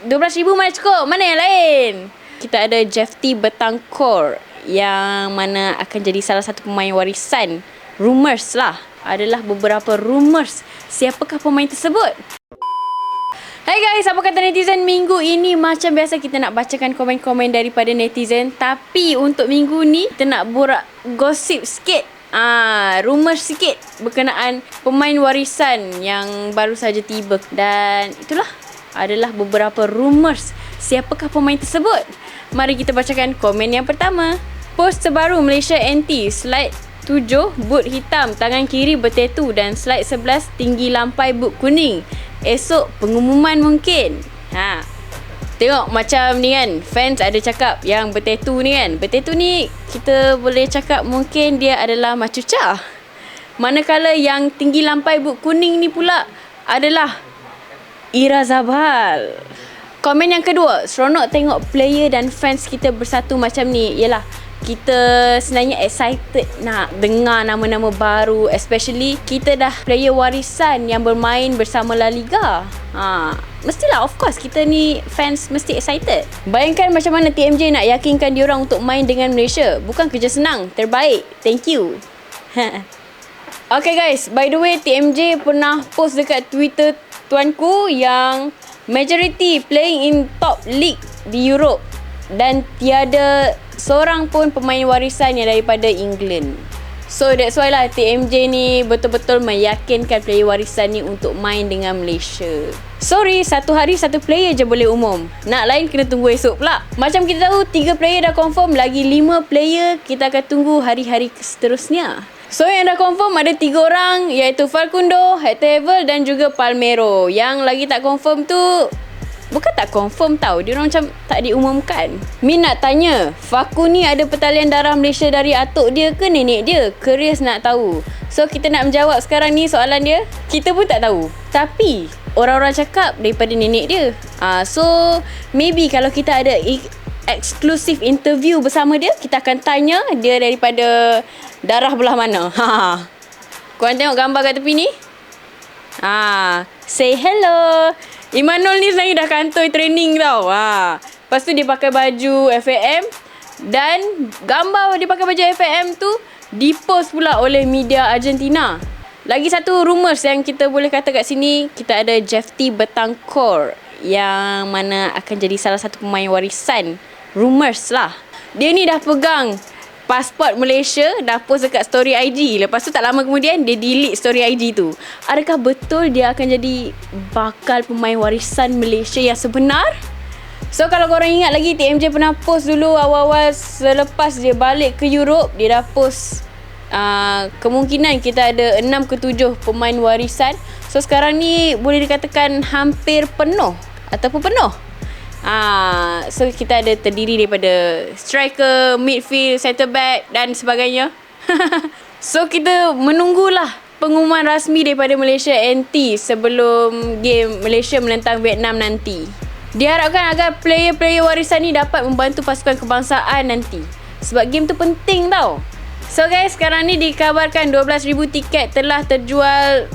12,000 mana cukup? Mana yang lain? Kita ada Jeff T. Betangkor yang mana akan jadi salah satu pemain warisan. Rumours lah. Adalah beberapa rumours. Siapakah pemain tersebut? Hai guys, apa kata netizen minggu ini macam biasa kita nak bacakan komen-komen daripada netizen tapi untuk minggu ni kita nak borak gosip sikit Ah, rumor sikit berkenaan pemain warisan yang baru saja tiba dan itulah adalah beberapa rumors siapakah pemain tersebut. Mari kita bacakan komen yang pertama. Post terbaru Malaysia NT slide 7 boot hitam tangan kiri bertetu dan slide 11 tinggi lampai boot kuning. Esok pengumuman mungkin. Ha. Tengok macam ni kan Fans ada cakap yang bertetu ni kan Bertetu ni kita boleh cakap mungkin dia adalah macuca Manakala yang tinggi lampai boot kuning ni pula adalah Ira Zabal Komen yang kedua Seronok tengok player dan fans kita bersatu macam ni Yelah kita sebenarnya excited nak dengar nama-nama baru especially kita dah player warisan yang bermain bersama La Liga. Ha, mestilah of course kita ni fans mesti excited. Bayangkan macam mana TMJ nak yakinkan diorang untuk main dengan Malaysia. Bukan kerja senang, terbaik. Thank you. okay guys, by the way TMJ pernah post dekat Twitter tuanku yang majority playing in top league di Europe dan tiada seorang pun pemain warisan yang daripada England. So that's why lah TMJ ni betul-betul meyakinkan player warisan ni untuk main dengan Malaysia. Sorry, satu hari satu player je boleh umum. Nak lain kena tunggu esok pula. Macam kita tahu, tiga player dah confirm. Lagi lima player, kita akan tunggu hari-hari seterusnya. So yang dah confirm ada tiga orang iaitu Falcundo, Hector dan juga Palmero. Yang lagi tak confirm tu Bukan tak confirm tau. Dia orang macam tak diumumkan. Min nak tanya Faku ni ada pertalian darah Malaysia dari atuk dia ke nenek dia? Curious nak tahu. So kita nak menjawab sekarang ni soalan dia. Kita pun tak tahu. Tapi Orang-orang cakap daripada nenek dia. Uh, So Maybe kalau kita ada Eksklusif interview bersama dia Kita akan tanya Dia daripada Darah belah mana ha. Korang tengok gambar kat tepi ni Ah, Say hello Imanul ni sebenarnya dah kantoi training tau. Ha. Lepas tu dia pakai baju FAM dan gambar dia pakai baju FAM tu dipost pula oleh media Argentina. Lagi satu rumours yang kita boleh kata kat sini, kita ada Jeff T. Betangkor yang mana akan jadi salah satu pemain warisan. Rumours lah. Dia ni dah pegang pasport Malaysia dah post dekat story IG. Lepas tu tak lama kemudian dia delete story IG tu. Adakah betul dia akan jadi bakal pemain warisan Malaysia yang sebenar? So kalau korang ingat lagi TMJ pernah post dulu awal-awal selepas dia balik ke Europe dia dah post uh, kemungkinan kita ada 6 ke 7 pemain warisan. So sekarang ni boleh dikatakan hampir penuh ataupun penuh. Ah, so kita ada terdiri daripada striker, midfield, centre back dan sebagainya. so kita menunggulah pengumuman rasmi daripada Malaysia NT sebelum game Malaysia menentang Vietnam nanti. Diharapkan agar player-player warisan ni dapat membantu pasukan kebangsaan nanti. Sebab game tu penting tau. So guys, sekarang ni dikabarkan 12,000 tiket telah terjual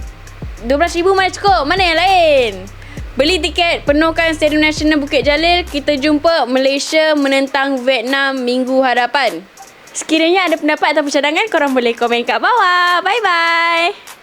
12,000 mana cukup? Mana yang lain? Beli tiket, penuhkan Stadium Nasional Bukit Jalil. Kita jumpa Malaysia menentang Vietnam minggu hadapan. Sekiranya ada pendapat atau cadangan, korang boleh komen kat bawah. Bye-bye.